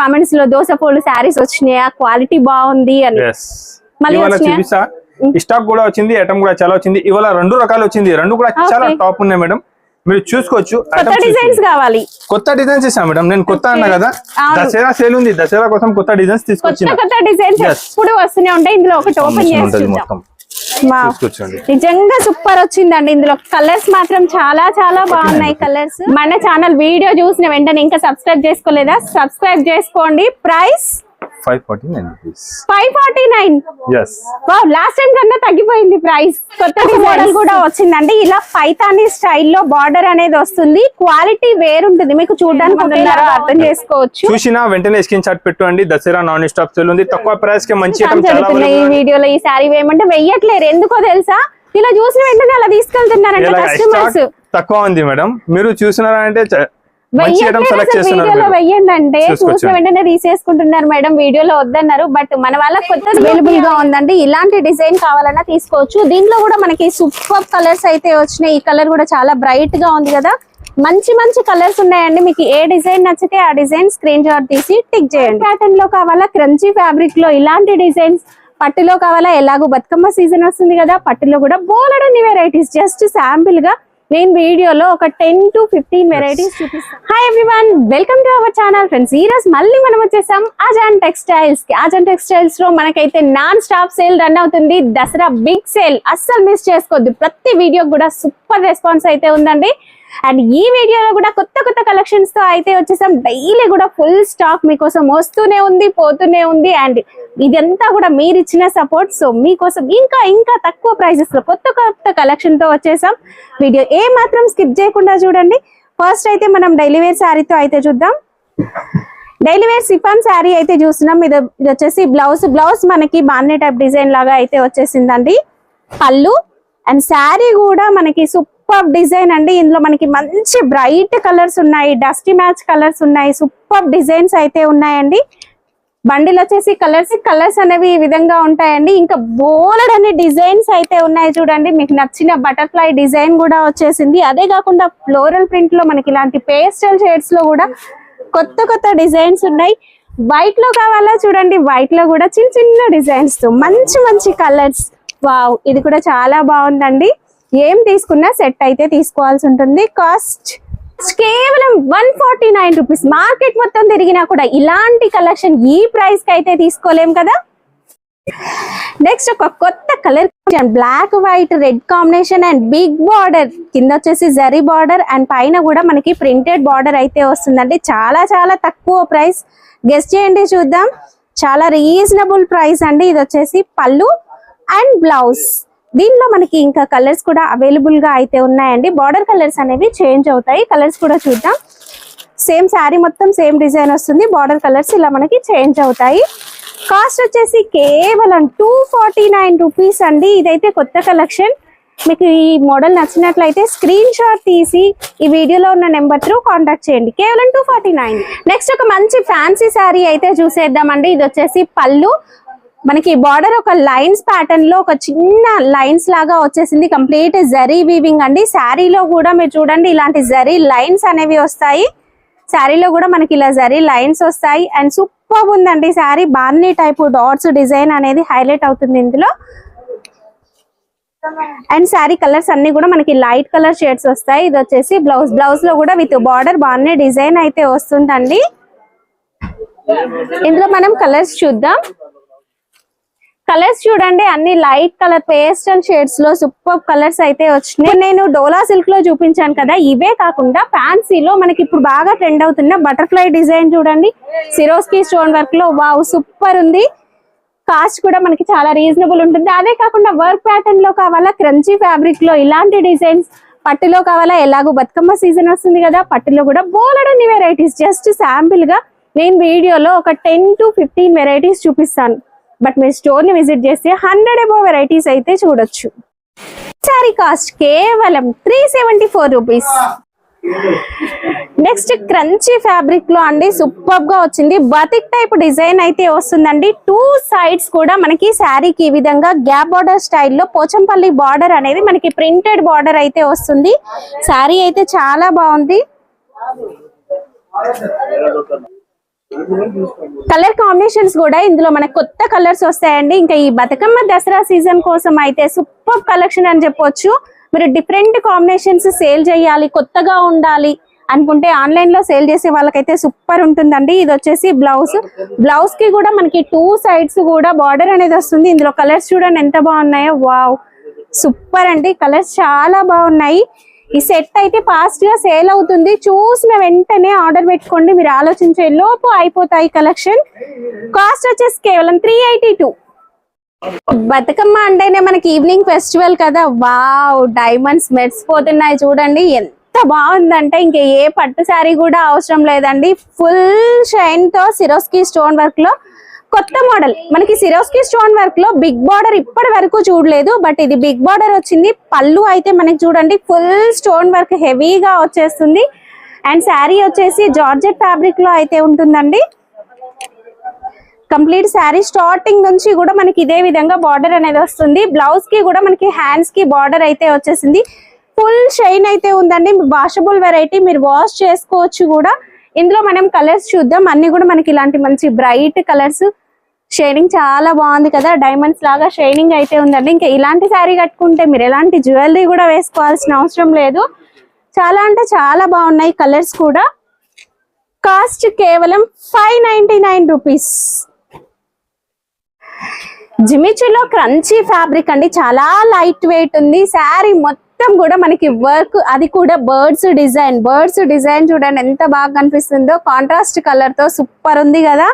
కామెంట్స్లో దోశ పోలు శారీస్ వచ్చినాయి? ఆ క్వాలిటీ బాగుంది అని. మళ్ళీ? చూపిస్తా. స్టాక్ కూడా వచ్చింది ఐటమ్ కూడా చాలా వచ్చింది. ఇవాళ రెండు రకాలు వచ్చింది. రెండు కూడా. చాలా టాప్ ఉన్నాయి మేడం మీరు చూసుకోవచ్చు కొత్త డిజైన్స్. కావాలి. కొత్త డిజైన్స్ ఇస్తాం మేడం నేను కొత్త అన్నా కదా. దసరా సేల్ ఉంది. దసరా కోసం కొత్త డిజైన్స్ కొత్త డిజైన్స్. ఎప్పుడు వస్తూనే ఉంటాయి. ఇందులో ఒకటి ఓపెన్ Combination చేసి ఉంటది చూద్దాం. మొత్తం. నిజంగా సూపర్ వచ్చిందండి. ఇందులో కలర్స్ మాత్రం చాలా చాలా బాగున్నాయి కలర్స్ మన ఛానల్ వీడియో చూసిన వెంటనే ఇంకా సబ్స్క్రైబ్ చేసుకోలేదా? సబ్స్క్రైబ్ చేసుకోండి. Price five forty nine last time కన్నా తగ్గిపోయింది ప్రైస్ కొత్త మోడల్ కూడా వచ్చిందండి. ఇలా పైతాని స్టైల్లో బార్డర్ అనేది వస్తుంది. క్వాలిటీ వేరుంటుంది. మీకు చూడడానికి అర్థం చేసుకోవచ్చు. చూసినా వెంటనే స్క్రీన్ షాట్ పెట్టండి. దసరా నాన్ స్టాప్ సేల్ ఉంది. తక్కువ ప్రైస్కి మంచి ఈ. వీడియోలో ఈ శారీ వేయమంటే వెయ్యట్లేరు ఎందుకో తెలుసా? ఇలా చూసిన వెంటనే అలా తీసుకెళ్తున్నారంటే కస్టమర్స్ తక్కువ ఉంది మేడం. మీరు చూసినారా వీడియోలో. వెయ్యండి అంటే. చూసిన వెంటనే తీసేసుకుంటున్నారు మేడం. వీడియోలో వద్దన్నారు బట్ మన వాళ్ళకి కొత్త అవైలబుల్గా ఉందండి. ఇలాంటి డిజైన్ కావాలన్నా తీసుకోవచ్చు. దీంట్లో కూడా మనకి సూపర్ కలర్స్ అయితే వచ్చినాయి. ఈ కలర్ కూడా చాలా బ్రైట్గా ఉంది కదా. మంచి మంచి కలర్స్ ఉన్నాయండి. మీకు ఏ డిజైన్ నచ్చితే ఆ డిజైన్ స్క్రీన్ షాట్ తీసి టిక్ చేయండి. ప్యాటర్న్లో కావాలా? క్రంచీ ఫ్యాబ్రిక్లో ఇలాంటి డిజైన్స్. పట్టులో కావాలా? ఎలాగో బతుకమ్మ సీజన్ వస్తుంది కదా. పట్టులో కూడా బోలెడన్ని వెరైటీస్ జస్ట్ శాంపిల్గా నేను వీడియోలో ఒక టెన్ టు ఫిఫ్టీన్ వెరైటీస్ చూపిస్తాను. Hi everyone welcome to our channel friends ఈ రోజు మళ్ళీ మనం వచ్చేసాం ఆజాన్ టెక్స్టైల్స్కి. ఆజాన్ టెక్స్టైల్స్లో మనకైతే నాన్ స్టాప్ సేల్ రన్ అవుతుంది. దసరా బిగ్ సేల్ అస్సలు మిస్ చేసుకోవద్దు. ప్రతి వీడియో కూడా సూపర్ రెస్పాన్స్ అయితే ఉందండి. అండ్ ఈ వీడియోలో కూడా కొత్త కొత్త కలెక్షన్స్తో అయితే వచ్చేసాం. డైలీ కూడా ఫుల్ స్టాక్ మీకోసం వస్తూనే ఉంది పోతూనే ఉంది అండ్ ఇదంతా కూడా మీరు ఇచ్చిన సపోర్ట్ సో మీకోసం ఇంకా ఇంకా తక్కువ ప్రైజెస్లో కొత్త కొత్త కలెక్షన్తో వచ్చేసాం. వీడియో ఏ మాత్రం స్కిప్ చేయకుండా చూడండి. ఫస్ట్ అయితే మనం డైలీ వేర్ శారీతో అయితే చూద్దాం. డైలీ వేర్ సిఫాన్ శారీ అయితే చూస్తున్నాం. ఇది ఇది వచ్చేసి బ్లౌజ్ బ్లౌజ్ మనకి బాన్నే టైప్ డిజైన్ లాగా అయితే వచ్చేసిందండి. పళ్ళు అండ్ శారీ కూడా మనకి సూపర్ డిజైన్ అండి. ఇందులో మనకి మంచి బ్రైట్ కలర్స్ ఉన్నాయి డస్టీ మ్యాచ్ కలర్స్ ఉన్నాయి సూపర్ డిజైన్స్ అయితే ఉన్నాయండి. బండిల్ వచ్చేసి కలర్స్ కలర్స్ అనేవి ఈ విధంగా ఉంటాయండి. ఇంకా బోలెడ్ అనే డిజైన్స్ అయితే ఉన్నాయి చూడండి. మీకు నచ్చిన బటర్ఫ్లై డిజైన్ కూడా వచ్చేసింది. అదే కాకుండా ఫ్లోరల్ ప్రింట్లో మనకి ఇలాంటి పేస్టల్ షేడ్స్లో కూడా కొత్త కొత్త డిజైన్స్ ఉన్నాయి. వైట్లో కావాలా చూడండి. వైట్లో కూడా చిన్న చిన్న డిజైన్స్తో మంచి మంచి కలర్స్ వావ్ ఇది కూడా చాలా బాగుందండి. ఏం తీసుకున్నా సెట్ అయితే తీసుకోవాల్సి ఉంటుంది. కాస్ట్ కేవలం one forty nine rupees. Market మొత్తం తిరిగినా కూడా ఇలాంటి కలెక్షన్ ఈ ప్రైస్కి అయితే తీసుకోలేం కదా. నెక్స్ట్ ఒక కొత్త colour black white red combination and big border. కింద వచ్చేసి జరీ బార్డర్ అండ్ పైన కూడా మనకి ప్రింటెడ్ బార్డర్ అయితే వస్తుందండి. చాలా చాలా తక్కువ ప్రైస్. గెస్ట్ చేయండి చూద్దాం. చాలా రీజనబుల్ ప్రైస్ అండి. ఇది వచ్చేసి పళ్ళు అండ్ బ్లౌజ్. దీనిలో మనకి ఇంకా కలర్స్ కూడా అవైలబుల్గా అయితే ఉన్నాయండి. బార్డర్ కలర్స్ అనేవి చేంజ్ అవుతాయి. కలర్స్ కూడా చూద్దాం. సేమ్ శారీ మొత్తం సేమ్ డిజైన్ వస్తుంది. బార్డర్ కలర్స్ ఇలా మనకి చేంజ్ అవుతాయి. కాస్ట్ వచ్చేసి కేవలం టూ ఫార్టీ నైన్ రూపీస్ అండి. ఇదైతే కొత్త కలెక్షన్ మీకు ఈ మోడల్ నచ్చినట్లయితే స్క్రీన్ షాట్ తీసి ఈ వీడియోలో ఉన్న నెంబర్ త్రూ కాంటాక్ట్ చేయండి. కేవలం టూ ఫార్టీ నైన్ నెక్స్ట్ ఒక మంచి ఫ్యాన్సీ శారీ అయితే చూసేద్దామండి. ఇది వచ్చేసి పళ్ళు. మనకి బార్డర్ ఒక లైన్స్ ప్యాటర్న్లో ఒక చిన్న లైన్స్ లాగా వచ్చేసింది. కంప్లీట్ జరీ వీవింగ్ అండి. శారీలో కూడా మీరు చూడండి ఇలాంటి జరీ లైన్స్ అనేవి వస్తాయి. శారీలో కూడా మనకి ఇలా జరీ లైన్స్ వస్తాయి. అండ్ సూపర్ ఉందండి శారీ బార్నీ టైప్ డాట్స్ డిజైన్ అనేది హైలైట్ అవుతుంది ఇందులో. అండ్ శారీ కలర్స్ అన్ని కూడా మనకి లైట్ కలర్ షేడ్స్ వస్తాయి. ఇది వచ్చేసి బ్లౌజ్ బ్లౌజ్లో కూడా విత్ బార్డర్ బార్నీ డిజైన్ అయితే వస్తుందండి. ఇందులో మనం కలర్స్ చూద్దాం. కలర్స్ చూడండి అన్ని లైట్ కలర్ పేస్టల్ షేడ్స్లో సూపర్ కలర్స్ అయితే వచ్చినాయి. నేను డోలా సిల్క్లో చూపించాను కదా ఇవే కాకుండా ఫ్యాన్సీలో మనకి ఇప్పుడు బాగా ట్రెండ్ అవుతున్న బటర్ఫ్లై డిజైన్ చూడండి. సిరోస్కి స్టోన్ వర్క్లో వావ్ సూపర్ ఉంది. కాస్ట్ కూడా మనకి చాలా రీజనబుల్ ఉంటుంది. అదే కాకుండా వర్క్ ప్యాటర్న్లో కావాలా క్రంచీ ఫ్యాబ్రిక్లో ఇలాంటి డిజైన్స్. పట్టులో కావాలా ఎలాగో బతుకమ్మ సీజన్ వస్తుంది కదా పట్టులో కూడా బోలెడన్ని వెరైటీస్ జస్ట్ శాంపిల్గా నేను వీడియోలో ఒక టెన్ టు ఫిఫ్టీన్ వెరైటీస్ చూపిస్తాను. బట్ మీరు స్టోర్ని విజిట్ చేస్తే హండ్రెడ్ అబో వెరైటీస్ అయితే చూడొచ్చు. సారీ కాస్ట్ కేవలం three seventy four rupees next crunchy ఫ్యాబ్రిక్లో అండి సూపర్గా వచ్చింది. బతిక్ టైప్ డిజైన్ అయితే వస్తుందండి. టూ సైడ్స్ కూడా మనకి శారీకి ఈ విధంగా గ్యాప్ బార్డర్ స్టైల్లో పోచంపల్లి బార్డర్ అనేది మనకి ప్రింటెడ్ బార్డర్ అయితే వస్తుంది. శారీ అయితే చాలా బాగుంది. కలర్ కాంబినేషన్స్ కూడా ఇందులో మనకు కొత్త కలర్స్ వస్తాయండి. ఇంకా ఈ బతుకమ్మ దసరా సీజన్ కోసం అయితే సూపర్ కలెక్షన్ అని చెప్పొచ్చు. మీరు డిఫరెంట్ కాంబినేషన్స్ సేల్ చేయాలి కొత్తగా ఉండాలి అనుకుంటే ఆన్లైన్లో సేల్ చేసే వాళ్ళకైతే సూపర్ ఉంటుందండి. ఇది వచ్చేసి బ్లౌజ్ బ్లౌజ్కి కూడా మనకి టూ సైడ్స్ కూడా బార్డర్ అనేది వస్తుంది. ఇందులో కలర్స్ చూడండి ఎంత బాగున్నాయో. వావ్ సూపర్ అండి. కలర్స్ చాలా బాగున్నాయి. ఈ సెట్ అయితే ఫాస్ట్గా సేల్ అవుతుంది. చూసిన వెంటనే ఆర్డర్ పెట్టుకోండి. మీరు ఆలోచించే లోపు అయిపోతాయి కలెక్షన్ కాస్ట్ వచ్చేసి కేవలం త్రీ ఎయిటీ టూ బతుకమ్మ అంటేనే మనకి ఈవినింగ్ ఫెస్టివల్ కదా. వావ్ డైమండ్స్ మెరిసిపోతున్నాయి చూడండి. ఎంత బాగుందంటే ఇంకా ఏ పట్టు శారీ కూడా అవసరం లేదండి. ఫుల్ షైన్తో సిరోస్కి స్టోన్ వర్క్లో కొత్త మోడల్. మనకి సిరోస్కి స్టోన్ వర్క్లో బిగ్ బార్డర్ ఇప్పటి వరకు చూడలేదు బట్ ఇది బిగ్ బార్డర్ వచ్చింది. పళ్ళు అయితే మనకి చూడండి ఫుల్ స్టోన్ వర్క్ హెవీగా వచ్చేస్తుంది. అండ్ శారీ వచ్చేసి జార్జెట్ ఫ్యాబ్రిక్లో అయితే ఉంటుందండి. కంప్లీట్ శారీ స్టార్టింగ్ నుంచి కూడా మనకి ఇదే విధంగా బార్డర్ అనేది వస్తుంది. బ్లౌజ్కి కూడా మనకి హ్యాండ్స్కి బార్డర్ అయితే వచ్చేసింది. ఫుల్ షైన్ అయితే ఉందండి. వాషబుల్ వెరైటీ మీరు వాష్ చేసుకోవచ్చు కూడా. ఇందులో మనం కలర్స్ చూద్దాం. అన్ని కూడా మనకి ఇలాంటి మంచి బ్రైట్ కలర్స్ షైనింగ్ చాలా బాగుంది కదా. డైమండ్స్ లాగా షైనింగ్ అయితే ఉందండి. ఇంకా ఇలాంటి శారీ కట్టుకుంటే మీరు ఎలాంటి జ్యువెలరీ కూడా వేసుకోవాల్సిన అవసరం లేదు. చాలా అంటే చాలా బాగున్నాయి కలర్స్ కూడా. కాస్ట్ కేవలం ఫైవ్ నైన్టీ నైన్ రూపీస్ జిమిచులో క్రంచీ ఫ్యాబ్రిక్ అండి. చాలా లైట్ వెయిట్ ఉంది. శారీ మొత్తం మొత్తం కూడా మనకి వర్క్ అది కూడా బర్డ్స్ డిజైన్ బర్డ్స్ డిజైన్ చూడండి ఎంత బాగా కనిపిస్తుందో. కాంట్రాస్ట్ కలర్తో సూపర్ ఉంది కదా.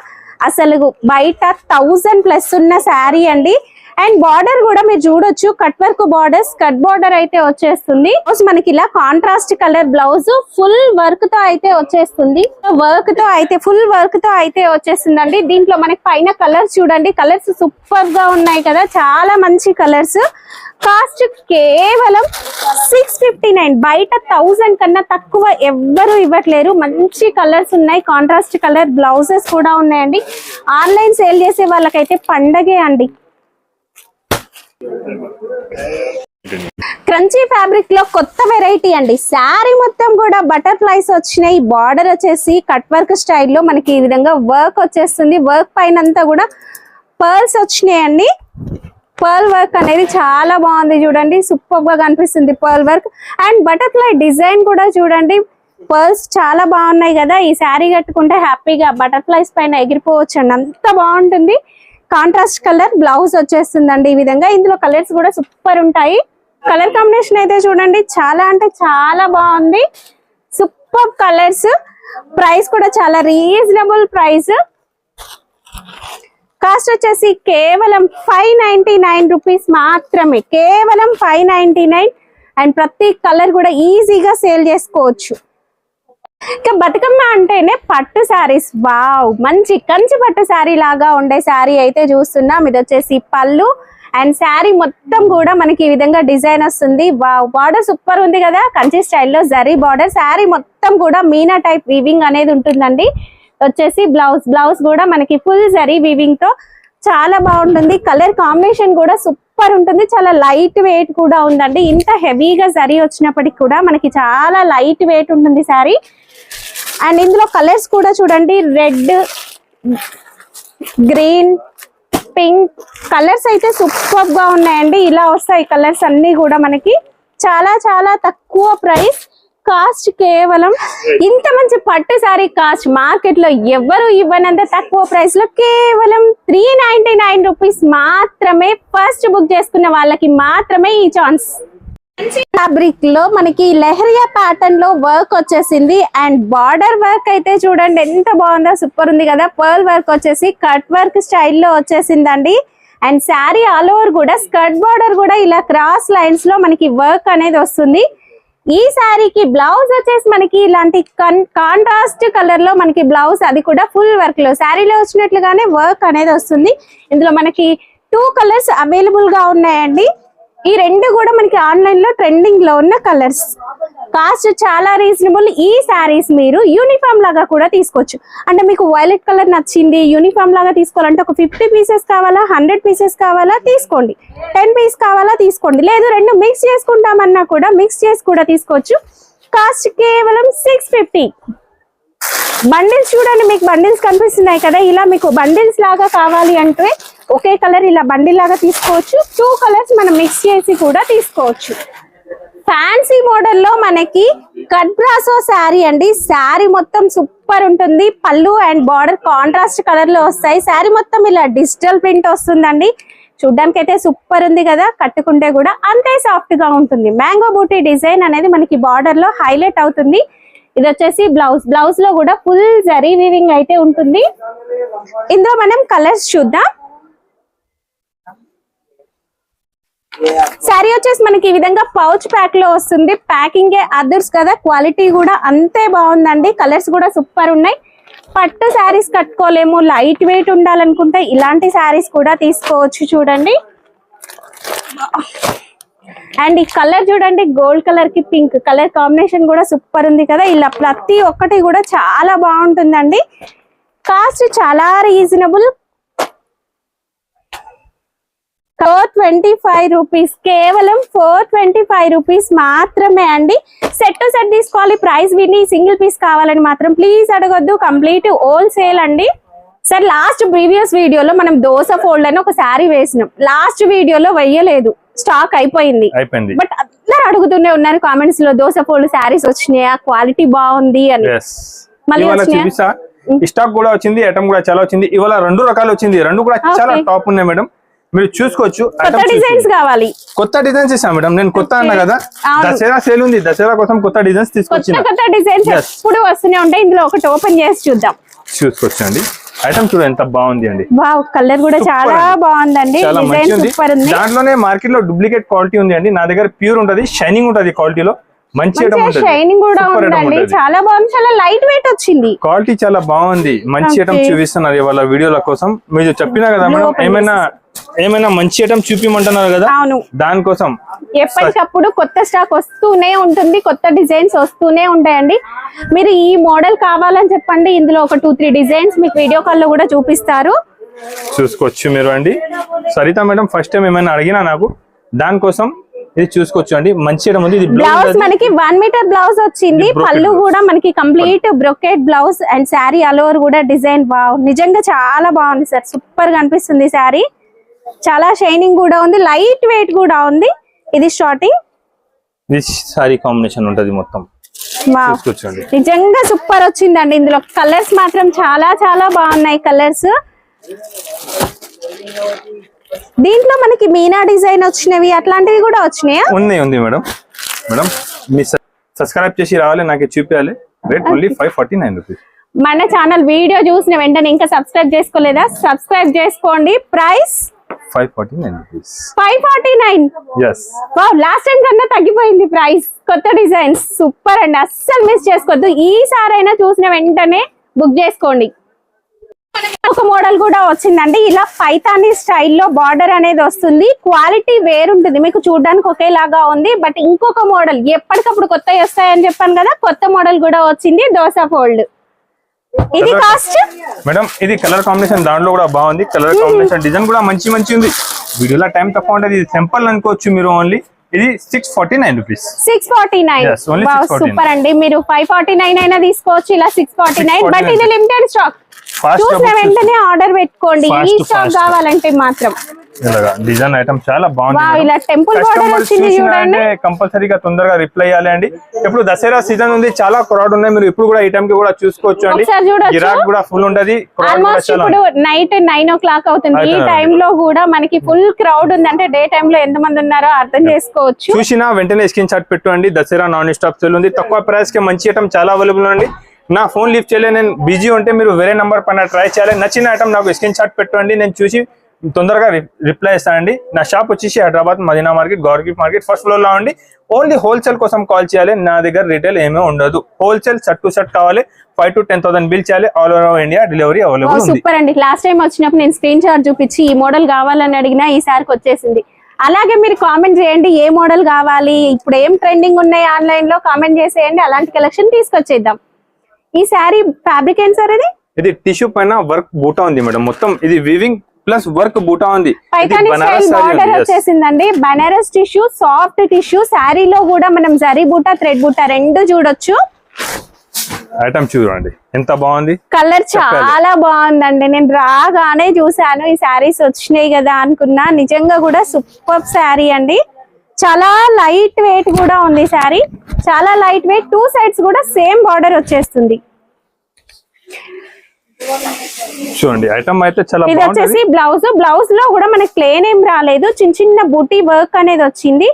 అసలు బయట థౌజండ్ ప్లస్ ఉన్న శారీ అండి. అండ్ బార్డర్ కూడా మీరు చూడొచ్చు. Cut work borders cut border అయితే వచ్చేస్తుంది. మనకి ఇలా కాంట్రాస్ట్ కలర్ బ్లౌజ్ ఫుల్ వర్క్తో అయితే వచ్చేస్తుంది. వర్క్తో అయితే ఫుల్ వర్క్తో అయితే వచ్చేస్తుందండి. దీంట్లో మనకి పైన కలర్స్ చూడండి. కలర్స్ సూపర్గా ఉన్నాయి కదా. చాలా మంచి కలర్స్ కాస్ట్ కేవలం సిక్స్ ఫిఫ్టీ నైన్ బయట థౌజండ్ కన్నా తక్కువ ఎవ్వరు ఇవ్వట్లేరు. మంచి కలర్స్ ఉన్నాయి. కాంట్రాస్ట్ కలర్ బ్లౌజెస్ కూడా ఉన్నాయండి. ఆన్లైన్ సేల్ చేసే వాళ్ళకైతే పండగే అండి. క్రంచీ ఫ్యాబ్రిక్లో కొత్త వెరైటీ అండి. శారీ మొత్తం కూడా బటర్ఫ్లైస్ వచ్చినాయి. బార్డర్ వచ్చేసి కట్ వర్క్ స్టైల్లో మనకి ఈ విధంగా వర్క్ వచ్చేస్తుంది. వర్క్ పైన అంతా కూడా పర్ల్స్ వచ్చినాయండి. పర్ల్ వర్క్ అనేది చాలా బాగుంది చూడండి. సూపర్గా కనిపిస్తుంది pearl work and butterfly design కూడా చూడండి. పర్ల్స్ చాలా బాగున్నాయి కదా. ఈ శారీ కట్టుకుంటే హ్యాపీగా బటర్ఫ్లైస్ పైన ఎగిరిపోవచ్చు అండి అంత బాగుంటుంది. కాంట్రాస్ట్ కలర్ బ్లౌజ్ వచ్చేస్తుందండి ఈ విధంగా. ఇందులో కలర్స్ కూడా సూపర్ ఉంటాయి. కలర్ కాంబినేషన్ అయితే చూడండి చాలా అంటే చాలా బాగుంది. Super colours. ప్రైస్ కూడా చాలా రీజనబుల్ ప్రైస్. కాస్ట్ వచ్చేసి కేవలం ఫైవ్ నైన్టీ నైన్ రూపీస్ మాత్రమే. కేవలం ఫైవ్ నైన్టీ నైన్. అండ్ ప్రతి కలర్ కూడా ఈజీగా సేల్ చేసుకోవచ్చు. ఇక బతుకమ్మ అంటేనే పట్టు శారీస్. వావ్! మంచి కంచి పట్టు శారీ లాగా ఉండే శారీ అయితే చూస్తున్నాం. ఇది వచ్చేసి పళ్ళు అండ్ శారీ మొత్తం కూడా మనకి ఈ విధంగా డిజైన్ వస్తుంది. వావ్! బార్డర్ సూపర్ ఉంది కదా? కంచి స్టైల్లో జరీ బార్డర్. శారీ మొత్తం కూడా మీనా టైప్ వీవింగ్ అనేది ఉంటుందండి. వచ్చేసి బ్లౌజ్. బ్లౌజ్ కూడా మనకి ఫుల్ జరీ వీవింగ్తో చాలా బాగుంటుంది. కలర్ కాంబినేషన్ కూడా సూపర్ ఉంటుంది. చాలా లైట్ వెయిట్ కూడా ఉందండి. ఇంత హెవీగా జరీ వచ్చినప్పటికి కూడా మనకి చాలా లైట్ వెయిట్ ఉంటుంది శారీ. అండ్ ఇందులో కలర్స్ కూడా చూడండి. రెడ్ గ్రీన్ పింక్ కలర్స్ అయితే సూపర్గా ఉన్నాయండి. ఇలా వస్తాయి కలర్స్ అన్ని కూడా మనకి. చాలా చాలా తక్కువ ప్రైస్ కాస్ట్ కేవలం ఇంత మంచి పట్టు సారీ కాస్ట్ మార్కెట్లో ఎవరు ఇవ్వనంత తక్కువ ప్రైస్లో కేవలం త్రీ నైన్టీ నైన్ రూపీస్ మాత్రమే ఫస్ట్ బుక్ చేసుకున్న వాళ్ళకి మాత్రమే ఈ ఛాన్స్ ఫ్యాబ్రిక్లో మనకి లెహరియా ప్యాటర్న్లో వర్క్ వచ్చేసింది. అండ్ బార్డర్ వర్క్ అయితే చూడండి ఎంత బాగుందో సూపర్ ఉంది కదా. పర్ల్ వర్క్ వచ్చేసి కట్ వర్క్ స్టైల్లో వచ్చేసిందండి. అండ్ శారీ ఆల్ ఓవర్ కూడా స్కర్ట్ బార్డర్ కూడా ఇలా క్రాస్ లైన్స్లో మనకి వర్క్ అనేది వస్తుంది. ఈ శారీకి బ్లౌజ్ వచ్చేసి మనకి ఇలాంటి కాంట్రాస్ట్ కలర్లో మనకి బ్లౌజ్ అది కూడా ఫుల్ వర్క్లో శారీలో వచ్చినట్లుగానే వర్క్ అనేది వస్తుంది. ఇందులో మనకి టూ కలర్స్ అవైలబుల్గా ఉన్నాయండి. ఈ రెండు కూడా మనకి ఆన్లైన్లో ట్రెండింగ్లో ఉన్న కలర్స్ కాస్ట్ చాలా రీజనబుల్ ఈ శారీస్ మీరు యూనిఫామ్ లాగా కూడా తీసుకోవచ్చు. అంటే మీకు వైలెట్ కలర్ నచ్చింది యూనిఫామ్ లాగా తీసుకోవాలంటే ఒక ఫిఫ్టీ పీసెస్ కావాలా హండ్రెడ్ పీసెస్ కావాలా తీసుకోండి. టెన్ పీస్ కావాలా తీసుకోండి. లేదు రెండు మిక్స్ చేసుకుంటామన్నా కూడా మిక్స్ చేసి కూడా తీసుకోవచ్చు. కాస్ట్ కేవలం సిక్స్ ఫిఫ్టీ బండిల్స్ చూడండి మీకు బండిల్స్ కనిపిస్తున్నాయి కదా. ఇలా మీకు బండిల్స్ లాగా కావాలి అంటే ఒకే కలర్ ఇలా బండిలాగా తీసుకోవచ్చు. టూ కలర్స్ మనం మిక్స్ చేసి కూడా తీసుకోవచ్చు. ఫ్యాన్సీ మోడల్లో మనకి కట్ బ్రాసో శారీ అండి. శారీ మొత్తం సూపర్ ఉంటుంది. పళ్ళు అండ్ బార్డర్ కాంట్రాస్ట్ కలర్లో వస్తాయి. శారీ మొత్తం ఇలా డిజిటల్ ప్రింట్ వస్తుందండి. చూడ్డానికి అయితే సూపర్ ఉంది కదా. కట్టుకుంటే కూడా అంతే సాఫ్ట్గా ఉంటుంది. మ్యాంగో బూటీ డిజైన్ అనేది మనకి బార్డర్లో హైలైట్ అవుతుంది. ఇది వచ్చేసి బ్లౌజ్ బ్లౌజ్లో కూడా ఫుల్ జరీ వీవింగ్ అయితే ఉంటుంది. ఇందులో మనం కలర్స్ చూద్దాం. శారీ వచ్చేసి మనకి ఈ విధంగా పౌచ్ ప్యాక్లో వస్తుంది. ప్యాకింగ్ అదర్స్ కదా క్వాలిటీ కూడా అంతే బాగుందండి. కలర్స్ కూడా సూపర్ ఉన్నాయి. పట్టు శారీస్ కట్టుకోలేము. లైట్ వెయిట్ ఉండాలనుకుంటే ఇలాంటి శారీస్ కూడా తీసుకోవచ్చు చూడండి. అండ్ ఈ కలర్ చూడండి గోల్డ్ కలర్కి పింక్ కలర్ కాంబినేషన్ కూడా సూపర్ ఉంది కదా. ఇలా ప్రతి ఒక్కటి కూడా చాలా బాగుంటుందండి. కాస్ట్ చాలా reasonable four twenty five rupees. కేవలం ఫోర్ ట్వంటీ ఫైవ్ రూపీస్ మాత్రమే అండి. సెట్ టు సెట్ తీసుకోవాలి ప్రైస్ విని సింగిల్ పీస్ కావాలని మాత్రం ప్లీజ్ అడగొద్దు. కంప్లీట్ హోల్సేల్ అండి. సార్ లాస్ట్ ప్రీవియస్ వీడియోలో మనం దోశ ఫోల్డ్ అని ఒక శారీ వేసినాం. లాస్ట్ వీడియోలో వెయ్యలేదు స్టాక్ అయిపోయింది. బట్ అందరు అడుగుతూనే ఉన్నారు కామెంట్స్లో దోశ ఫోల్డ్ శారీస్ వచ్చినాయా? క్వాలిటీ బాగుంది అని. మళ్ళీ స్టాక్ కూడా వచ్చింది ఐటమ్ కూడా చాలా వచ్చింది. ఇవాళ రెండు రకాలు వచ్చింది. రెండు కూడా. చాలా టాప్ ఉన్నాయి మేడం మీరు చూసుకోవచ్చు కొత్త డిజైన్స్. కావాలి. కొత్త డిజైన్స్ ఇస్తాం మేడం. నేను కొత్త అన్నా కదా. దసరా సేల్ ఉంది. దసరా కోసం కొత్త డిజైన్స్ కొత్త. ఎప్పుడు వస్తూనే ఉంటాయి. ఇందులో ఒకటి ఓపెన్ చేసి చూద్దాం. చూసుకోవచ్చండి. ఐటమ్ చూడ ఎంత బాగుంది అండి. వావ్ కలర్ కూడా చాలా అండి. బాగుందండి. డిజైన్ సూపర్ ఉంది. దాంట్లోనే మార్కెట్లో డూప్లికేట్ క్వాలిటీ ఉంది అండి. నా దగ్గర ప్యూర్ ఉంటది. షైనింగ్ ఉంటది క్వాలిటీలో మంచి షైనింగ్ కూడా ఉందండి. చాలా బాగుంది. చాలా లైట్ వెయిట్ వచ్చింది. క్వాలిటీ చాలా బాగుంది. మంచి ఐటమ్. చూపిస్తున్నారు ఇవాళ వీడియోల కోసం. మీరు చెప్పినా కదా మేడం ఏమైనా ఏమైనా మంచి ఐటమ్ చూపిమంటున్నారు కదా? అవును. దానికోసం ఎప్పటికప్పుడు కొత్త స్టాక్ వస్తూనే ఉంటుంది కొత్త డిజైన్స్ వస్తూనే ఉంటాయండి. మీరు ఈ మోడల్ కావాలని చెప్పండి ఇందులో ఒక టూ త్రీ డిజైన్స్ మీకు వీడియో కాల్లో కూడా చూపిస్తారు. చూసుకోవచ్చు మీరు అండి. సరిత మేడం ఫస్ట్ టైం ఏమైనా అడిగినా నాకు దానికోసం ఇది చూసుకోవచ్చు అండి. మంచి ఐటమ్ ఉంది ఇది బ్లౌజ్ మనకి వన్ మీటర్ బ్లౌజ్ వచ్చింది. పళ్ళు. కూడా మనకి complete brocade blouse and sari all over కూడా డిజైన్ బాగు నిజంగా చాలా బాగుంది సార్ సూపర్గా అనిపిస్తుంది శారీ చాలా షైనింగ్ కూడా ఉంది లైట్ వెయిట్ కూడా ఉంది. ఇది స్టార్టింగ్. ఇది సారీ కాంబినేషన్ ఉంటది మొత్తం. నిజంగా సూపర్ వచ్చిందండి. ఇందులో కలర్స్ మాత్రం చాలా చాలా బాగున్నాయి కలర్స్. దీంట్లో మనకి మీనా డిజైన్ వచ్చినవి అట్లాంటివి కూడా వచ్చినాయా? ఉంది ఉంది మేడం. మేడం మీ సబ్స్క్రైబ్ చేసి రావాలి నాకు చూపించాలి rate only five forty nine rupees మన ఛానల్ వీడియో చూసిన వెంటనే ఇంకా సబ్స్క్రైబ్ చేసుకోలేదా? సబ్స్క్రైబ్ చేసుకోండి. Price five forty nine last time కన్నా తగ్గిపోయింది ప్రైస్ కొత్త డిజైన్స్ సూపర్ అండి. అస్సలు మిస్ చేసుకోవద్దు. ఈసారి అయినా చూసిన వెంటనే బుక్ చేసుకోండి. ఒక మోడల్ కూడా వచ్చిందండి. ఇలా పైతానీ స్టైల్లో బార్డర్ అనేది వస్తుంది. క్వాలిటీ వేరుంటుంది. మీకు చూడడానికి ఒకేలాగా ఉంది. బట్ ఇంకొక మోడల్ ఎప్పటికప్పుడు కొత్తవి వస్తాయని చెప్పాను కదా కొత్త మోడల్ కూడా వచ్చింది. దోసా ఫోల్డ్ ఇది కాస్ట్ మేడం ఇది కలర్ కాంబినేషన్ దాంట్లో కూడా బాగుంది. కలర్ కాంబినేషన్ డిజైన్ కూడా మంచి మంచి ఉంది. వీడియోలో టైం తక్కువ ఉంటుంది. ఇది సింపుల్ అనుకోవచ్చు మీరు ఓన్లీ ఇది six forty nine rupees six forty nine Yes, only 649. Super అండి. మీరు ఫైవ్ ఫార్టీ నైన్ అయినా తీసుకోవచ్చు ఇలా సిక్స్ ఫార్టీ నైన్ బట్ 649. ఇది లిమిటెడ్ స్టాక్ చూసిన వెంటనే ఆర్డర్ పెట్టుకోండి. ఈ స్టాక్. కావాలంటే మాత్రం. డిజైన్ ఐటమ్ చాలా బాగుంది. ఇలా టెంపుల్ చూడండి. కంపల్సరీగా తొందరగా రిప్లై ఇవ్వాలి అండి. ఇప్పుడు దసరా సీజన్ ఉంది చాలా క్రౌడ్ ఉన్నాయి. మీరు ఇప్పుడు కూడా ఈ టైం కి కూడా చూసుకోవచ్చు అండి. గిరాక్ కూడా ఫుల్ ఉంటది కూడా ఆల్మోస్ట్ ఇప్పుడు నైట్ నైన్ ఓ క్లాక్ అవుతుంది. ఈ అవుతుంది. టైం లో కూడా మనకి ఫుల్ క్రౌడ్ ఉంది. అంటే డే టైం లో ఎంత మంది ఉన్నారో అర్థం చేసుకోవచ్చు. చూసినా వెంటనే స్క్రీన్ షాట్ పెట్టండి దసరా నాన్ స్టాప్ సేల్ ఉంది. తక్కువ ప్రైస్కి మంచి ఐటమ్ చాలా అవైలబుల్ ఉంది నా ఫోన్ లిఫ్ట్ చేయలేదు నేను బిజీ ఉంటే మీరు వేరే నంబర్ పైన ట్రై చేయాలి. నచ్చిన ఐటమ్ నాకు స్క్రీన్ షాట్ పెట్టండి నేను చూసి తొందరగా రిప్లై ఇస్తానండి నా షాప్ వచ్చేసి హైదరాబాద్ మదీనా మార్కెట్ గౌరగిఫ్ మార్కెట్ ఫస్ట్ ఫ్లోర్లో ఉండి ఓన్లీ హోల్సేల్ కోసం కాల్ చేయాలి. నా దగ్గర రీటైల్ ఏమీ ఉండదు. హోల్సేల్ షర్ట్ టు షర్ట్ కావాలి. Five to ten thousand bill చేయాలి. All over India delivery available super అండి. లాస్ట్ టైం వచ్చినప్పుడు నేను స్క్రీన్ షాట్ చూపించి ఈ మోడల్ కావాలని అడిగినా ఈసారికి వచ్చేసింది. అలాగే మీరు కామెంట్ చేయండి ఏ మోడల్ కావాలి ఇప్పుడు ఏం ట్రెండింగ్ ఉన్నాయి ఆన్లైన్లో కామెంట్ చేసేయండి. అలాంటి కలెక్షన్ తీసుకొచ్చేద్దాం. ఈ శారీ ఫ్యాబ్రిక్ ఏం సార్ ఇది? ఇది టిష్యూ పైన వర్క్ బూటా ఉంది మేడం. మొత్తం ఇది వివింగ్ ప్లస్ వర్క్ బూటా ఉంది. బార్డర్. వచ్చేసిందండి. బనారస్ టిష్యూ సాఫ్ట్ టిష్యూ శారీలో కూడా మనం జరీ బూటా థ్రెడ్ బూటా రెండు చూడొచ్చు. ఐటమ్ చూడండి. ఎంత బాగుంది? కలర్. చాలా బాగుందండి. నేను రాగానే చూసాను ఈ శారీస్ వచ్చినాయి కదా అనుకున్నా. నిజంగా కూడా సూపర్ శారీ అండి. చాలా లైట్ వెయిట్ కూడా ఉంది శారీ. చాలా లైట్ వెయిట్ టూ సైడ్స్ కూడా సేమ్ బార్డర్ వచ్చేస్తుంది. చూడండి ఐటమ్ అయితే చాలా ఇది వచ్చేసి బ్లౌజ్ బ్లౌజ్లో కూడా మనకి ప్లేన్ ఏం రాలేదు. చిన్న చిన్న బూటీ వర్క్ అనేది వచ్చింది.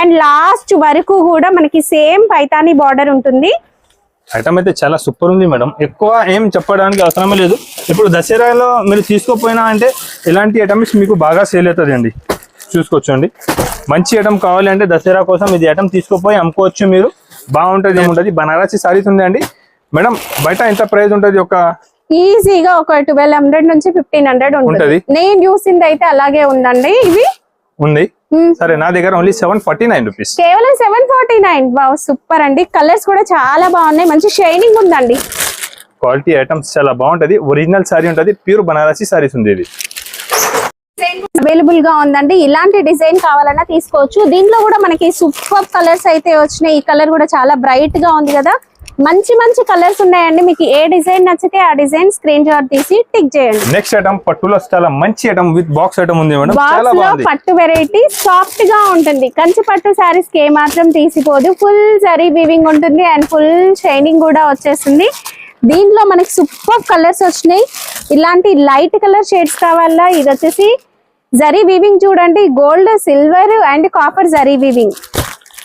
అండ్ లాస్ట్ వరకు కూడా మనకి సేమ్ పైతానీ బార్డర్ ఉంటుంది. ఐటమ్ అయితే చాలా సూపర్ ఉంది మేడం ఎక్కువ ఏం చెప్పడానికి అవసరమే లేదు. ఇప్పుడు దసరాలో మీరు తీసుకోపోయినా అంటే ఇలాంటి ఐటమ్స్ మీకు బాగా సేల్ అవుతుంది అండి చూసుకోవచ్చండి. మంచి ఐటమ్ కావాలి అంటే దసరా కోసం ఇది ఐటమ్ తీసుకోపోయి అమ్ముకోవచ్చు మీరు. బాగుంటుంది ఏముంటుంది బనారసి సారీస్ ఉంది అండి మేడం బయట ఎంత ప్రైస్ ఉంటుంది ఒక ఈజీగా ఒక ట్వెల్వ్ హండ్రెడ్ నుంచి ఫిఫ్టీన్ హండ్రెడ్ ఉంటుంది. నేను చూసింది అయితే అలాగే ఉందండి. ఇవి? ఉంది. సరే నా దగ్గర only seven forty nine rupees కేవలం సెవెన్ ఫార్టీ నైన్ సూపర్ అండి. కలర్స్ కూడా చాలా బాగున్నాయి. మంచి షైనింగ్ ఉందండి. క్వాలిటీ ఐటమ్స్ చాలా బాగుంటది. ఒరిజినల్ సారీ ఉంటుంది. ప్యూర్ బనారసి సారీస్ ఉంది ఇది. అవైలబుల్గా ఉందండి. ఇలాంటి డిజైన్ కావాలన్నా తీసుకోవచ్చు. దీంట్లో కూడా మనకి సూపర్ కలర్స్ అయితే వచ్చినాయి. ఈ కలర్ కూడా చాలా బ్రైట్గా ఉంది కదా. మంచి మంచి కలర్స్ ఉన్నాయండి. మీకు ఏ డిజైన్ నచ్చితే ఆ డిజైన్ స్క్రీన్ షాట్ తీసి టిక్ చేయండి. నెక్స్ట్ ఐటమ్ పట్టులో చాలా మంచి ఐటమ్ విత్ బాక్స్ ఐటమ్ ఉంది మేడం. బాక్స్లో పట్టు వెరైటీ సాఫ్ట్గా ఉంటుంది. కంచి పట్టు శారీస్కి ఏమాత్రం తీసిపోదు. ఫుల్ జరీ వీవింగ్ ఉంటుంది అండ్ ఫుల్ షైనింగ్ కూడా వచ్చేస్తుంది. దీంట్లో మనకి సూపర్ కలర్స్ వచ్చినాయి. ఇలాంటి లైట్ కలర్ షేడ్స్ కావాలా? ఇది వచ్చేసి జరీ వీవింగ్ చూడండి gold silver and copper zari weaving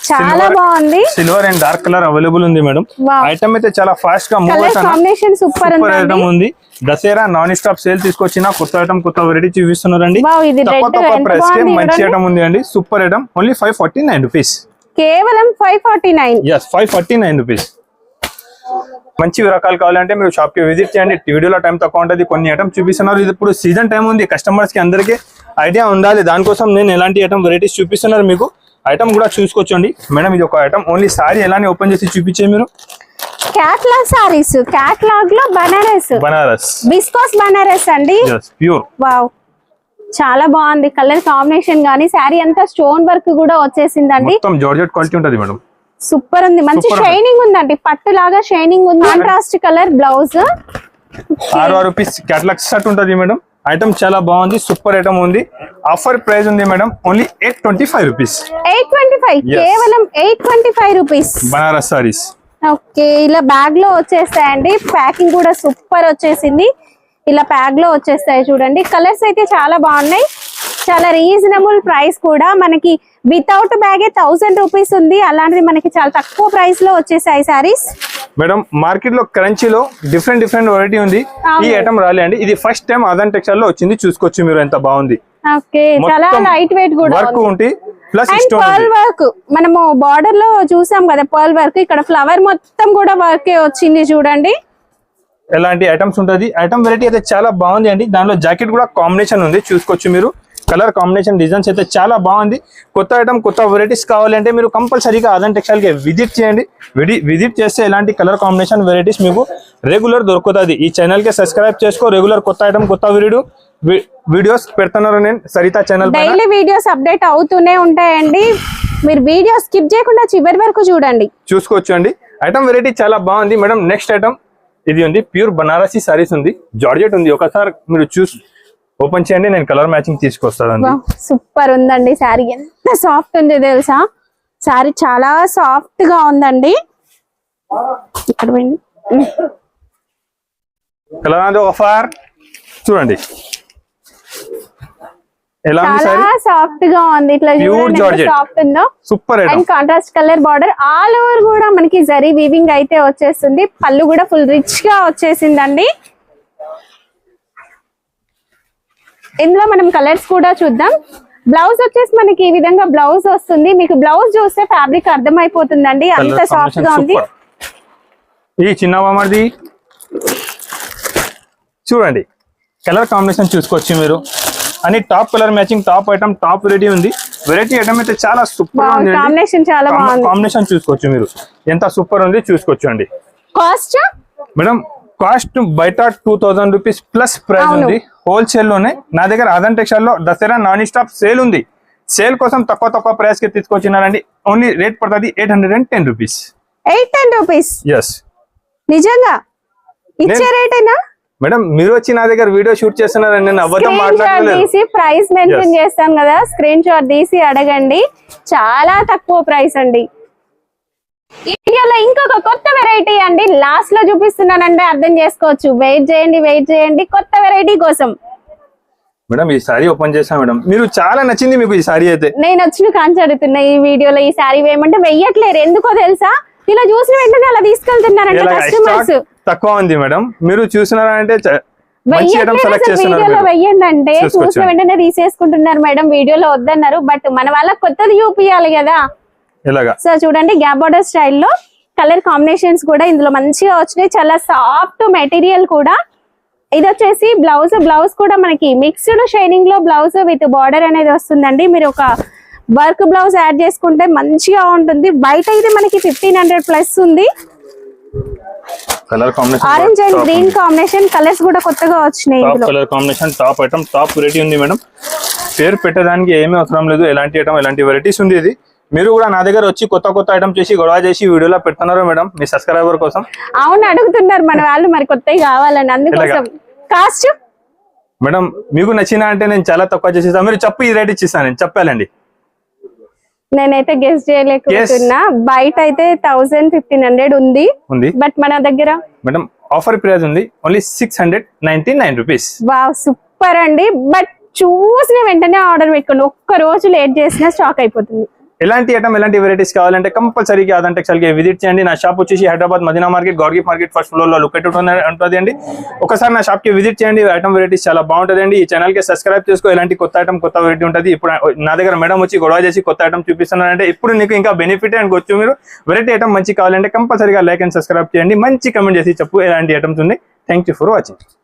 చాలా బాగుంది. Silver and dark colour available ఉంది మేడం. ఐటమ్ అయితే చాలా ఫాస్ట్గా మూవ్ కాంబినేషన్ సూపర్ ఐటమ్ ఉంది. దసరా నాన్ స్టాప్ సేల్ తీసుకొచ్చిన కొత్త ఐటమ్ కొత్త వెరైటీ చూపిస్తున్నారండి. తక్కువ తక్కువ ప్రైస్కి మంచి. ఐటమ్ ఉంది అండి. Super item only five forty nine rupees కేవలం five forty nine yes five forty nine rupees మంచి రకాలు కావాలంటే మీరు షాప్కి విజిట్ చేయండి. వీడియోలో టైం తక్కువ ఉంటుంది. కొన్ని ఐటమ్ చూపిస్తున్నారు. ఇది ఇప్పుడు సీజన్ టైం ఉంది. కస్టమర్స్కి అందరికీ ఐడియా ఉండాలి. దానికోసం నేను ఎలాంటి ఐటమ్ వెరైటీస్ చూపిస్తున్నారు మీకు? ఐటమ్ కూడా చూసుకోవచ్చండి. మేడం ఇది ఒక ఐటమ్ ఓన్లీ సారీ ఎలానే ఓపెన్ చేసి చూపించే మీరు? క్యాట్లాగ్ సారీస్ క్యాట్లాగ్లో బనారస్ బనారస్ బిస్కోస్ బనారస్ అండి. ప్యూర్ వావ్ చాలా బాగుంది. కలర్ కాంబినేషన్ గానీ శారీ అంతా స్టోన్ వర్క్ కూడా వచ్చేసిందండి. మొత్తం జార్జెట్ క్వాలిటీ ఉంటుంది మేడం సూపర్ ఉంది. మంచి. షైనింగ్ ఉందండి. పట్టు లాగా షైనింగ్ ఉంది కాంట్రాస్ట్ కలర్ బ్లౌజ్ ఆరు రూపీస్ క్యాటలాగ్ షర్ట్ ఉంటుంది మేడం ఐటమ్ చాలా బాగుంది సూపర్ ఐటమ్ ఉంది. ఆఫర్ ప్రైస్ ఉంది madam only eight twenty five rupees. Eight twenty five. కేవలం eight twenty five rupees. Banaras saris okay ఇలా బ్యాగ్లో వచ్చేస్తాయండి. ప్యాకింగ్ కూడా సూపర్ వచ్చేసింది. ఇలా ప్యాక్లో వచ్చేస్తాయి చూడండి. కలర్స్ అయితే చాలా బాగున్నాయి. చాలా రీజనబుల్ ప్రైస్ కూడా. మనకి వితౌట్ బ్యాగే థౌసండ్ రూపీస్ ఉంది. అలాంటిది మనకి చాలా తక్కువ ప్రైస్లో వచ్చేసాయి సారీస్ మేడం మార్కెట్లో క్రంచీలో డిఫరెంట్ డిఫరెంట్ వెరైటీ ఉంది. ఈ. ఐటమ్ రాలే అండి ఇది ఫస్ట్ టైం అదన్ టెక్స్టైల్లో వచ్చింది. చూసుకోవచ్చు మీరు ఎంత బాగుంది. ఓకే చాలా లైట్ వెయిట్ కూడా వర్క్ ఉంటే ప్లస్ పర్ల్ వర్క్ మనము బార్డర్లో చూసాం కదా పర్ల్ వర్క్ ఇక్కడ ఫ్లవర్ మొత్తం కూడా వర్కే వచ్చింది చూడండి. ఎలాంటి ఐటమ్స్ ఉంటుంది? ఐటమ్ వెరైటీ అయితే చాలా బాగుంది అండి. దానిలో జాకెట్ కూడా కాంబినేషన్ ఉంది. చూసుకోవచ్చు మీరు. కలర్ కాంబినేషన్ డిజైన్స్ అయితే చాలా బాగుంది. కొత్త ఐటమ్ కొత్త వెరైటీస్ కావాలంటే మీరు కంపల్సరీగా అదన్ టెక్స్టైల్కి విజిట్ చేయండి విజిట్ చేస్తే ఎలాంటి కలర్ కాంబినేషన్ వెరైటీస్ మీకు రెగ్యులర్ దొరుకుతుంది. ఈ ఛానల్కి సబ్స్క్రైబ్ చేసుకో రెగ్యులర్ కొత్త ఐటమ్ కొత్త వీడియో వీడియోస్ పెడుతున్నారు నేను. Saritha channel daily videos update అవుతూనే ఉంటాయండి. మీరు వీడియో స్కిప్ చేయకుండా చివరి వరకు చూడండి. చూసుకోవచ్చు అండి. ఐటమ్ వెరైటీ చాలా బాగుంది. మేడం నెక్స్ట్ ఐటమ్ ఇది ఉంది. ప్యూర్ బనారసి సారీస్ ఉంది. జార్జెట్ ఉంది. ఒకసారి మీరు చూస్ ఓపెన్ చేయండి నేను కలర్ మ్యాచింగ్ తీసుకొస్తానండి. సూపర్ ఉందండి శారీ. ఎంత సాఫ్ట్ ఉంది తెలుసా? శారీ చాలా సాఫ్ట్గా ఉందండి. ఇక్కడ. కలర్ అనేది ఆఫర్ చూడండి. ఎలా సారీ సాఫ్ట్గా ఉంది. ఇట్లా. సాఫ్ట్ ఉందో. Super and contrast colour border all over కూడా మనకి జరీ వీవింగ్ అయితే వచ్చేస్తుంది. పళ్ళు కూడా ఫుల్ రిచ్గా వచ్చేసిందండి. ఇందులో మనం కలర్స్ కూడా చూద్దాం. బ్లౌజ్ వచ్చేసి మనకి ఈ విధంగా బ్లౌజ్ వస్తుంది. మీకు బ్లౌజ్ చూస్తే ఫ్యాబ్రిక్ అర్థమైపోతుందండి. అంత కలర్ సాఫ్ట్గా ఉంది. ఈ చిన్న బామర్ది చూడండి. కలర్ కాంబినేషన్ చూసుకోవచ్చు మీరు. అని top colour matching top item top variety ఉంది. వెరైటీ ఐటమ్ అయితే చాలా సూపర్ ఉంది కాంబినేషన్ చాలా బాగుంది. కాంబినేషన్ చూసుకోవచ్చు మీరు. ఎంత సూపర్ ఉంది చూసుకోవచ్చు అండి. కాస్ట్ మేడం కాస్ట్ బయట two thousand rupees plus price. ఉంది. హోల్సేల్లోనే. నా దగ్గర అదన్ టెక్స్టైల్లో దసరా నాన్ స్టాప్ సేల్ ఉంది. సేల్ కోసం తక్కువ తక్కువ ప్రైస్కి తీసుకొచ్చినారండి. ఓన్లీ రేట్ పడుతుంది eight hundred and ten rupees eight ten rupees yes నిజంగా? ఇచ్చే రేటేనా మేడం మీరు వచ్చి నా దగ్గర వీడియో షూట్ చేస్తున్నారని నేను అబద్ధం మాట్లాడలేదు. Price mention Yes. చేస్తాం కదా. స్క్రీన్ షాట్ తీసి అడగండి. చాలా తక్కువ ప్రైస్ అండి. ఇండియాలో ఇంకొక కొత్త వెరైటీ అండి. లాస్ట్లో చూపిస్తున్నానంటే అర్థం చేసుకోవచ్చు. వెయిట్ చేయండి వెయిట్ చేయండి. కొత్త వెరైటీ కోసం. మేడం ఈ సారీ ఓపెన్ చేసా మేడం. మీరు చాలా నచ్చింది మీకు ఈ సారీ అయితే. నేను వచ్చిన కాంచి అడుగుతున్నా ఈ వీడియోలో ఈ శారీ వేయమంటే వెయ్యట్లేరు. ఎందుకో తెలుసా? ఇలా చూసిన వెంటనే అలా తీసుకెళ్తున్నారంట కస్టమర్స్ తక్కువ ఉంది మేడం. మీరు చూసినారా అంటే చ- మంచి ఐటమ్ సెలెక్ట్ చేస్తున్నారు వీడియోలో మీరు. వెయ్యండి అంటే. చూసిన వెంటనే తీసేసుకుంటున్నారు మేడం. వీడియోలో వద్దన్నారు. బట్ మన వాళ్ళకి కొత్తది చూపియాలి కదా. ఇలాగా. సో చూడండి గ్యాప్ బార్డర్ స్టైల్లో కలర్ కాంబినేషన్స్ కూడా ఇందులో మంచిగా వచ్చినాయి. చాలా సాఫ్ట్ మెటీరియల్ కూడా. ఇది వచ్చేసి బ్లౌజ్ బ్లౌజ్ కూడా మనకి మిక్స్డ్ షైనింగ్లో బ్లౌజ్ విత్ బార్డర్ అనేది వస్తుందండి. మీరు ఒక వర్క్ బ్లౌజ్ యాడ్ చేసుకుంటే మంచిగా ఉంటుంది. బయట ఇది మనకి ఫిఫ్టీన్ హండ్రెడ్ ప్లస్ ఉంది. Colour orange and green combination colours కూడా కొత్తగా వచ్చినాయి colour combination top item top variety ఉంది మేడం. పేరు పెట్టడానికి ఏమీ అవసరం లేదు. ఎలాంటి ఐటమ్ ఎలాంటి వెరైటీస్ ఉంది ఇది. మీరు కూడా నా దగ్గర వచ్చి కొత్త కొత్త ఐటమ్ చేసి గొడవ చేసి వీడియోలో పెడుతున్నారు మేడం మీ సబ్స్క్రైబర్ కోసం. అవును అడుగుతున్నారు మన వాళ్ళు మరి కొత్తవి కావాలని అందుకోసం. కాస్ట్ మేడం మీకు నచ్చిన అంటే నేను చాలా తక్కువ చేసేస్తాను మీరు చెప్పు ఈ రేట్ ఇచ్చిస్తాను నేను చెప్పాలండి. నేనైతే గెస్ట్ చేయలేకపోతున్నా. బయట అయితే థౌసండ్ ఫిఫ్టీన్ హండ్రెడ్ ఉంది. ఉంది. బట్ మన దగ్గర? మేడం ఆఫర్ ప్రైస్ ఉంది. Only six hundred ninety nine rupees wow super అండి. బట్ చూసిన వెంటనే ఆర్డర్ పెట్టుకోండి. ఒక్క రోజు లేట్ చేసినా స్టాక్ అయిపోతుంది. ఎలాంటి ఐటమ్ ఎలాంటి వెరైటీస్ కావాలంటే కంపల్సరీగా ఆదాన్ విజిట్ చేయండి. నా షాప్ వచ్చేసి హైదరాబాద్ మదీనా మార్కెట్ గౌర్గి మార్కెట్ ఫస్ట్ ఫ్లోర్లో లొకేటెడ్ ఉంటుంది అండి. ఒకసారి నా షాప్కి విజిట్ చేయండి. ఐటమ్ వెరైటీస్ చాలా బాగుంటుంది అండి. ఈ ఛానల్కి సబ్స్క్రైబ్ చేసుకో. ఎలాంటి కొత్త ఐటమ్ కొత్త వెరైటీ ఉంటుంది. ఇప్పుడు నా దగ్గర మేడం వచ్చి గొడవ చేసి కొత్త ఐటమ్ చూపిస్తున్నారంటే ఇప్పుడు నీకు ఇంకా బెనిఫిట్ అనుకోవచ్చు మీరు వెరైటీ ఐటమ్ మంచి కావాలంటే కంపల్సరీగా లైక్ అండ్ సబ్స్క్రైబ్ చేయండి. మంచి కమెంట్ చేసి చెప్పు ఎలాంటి ఐటమ్స్ ఉంది థ్యాంక్ యూ ఫర్ వాచింగ్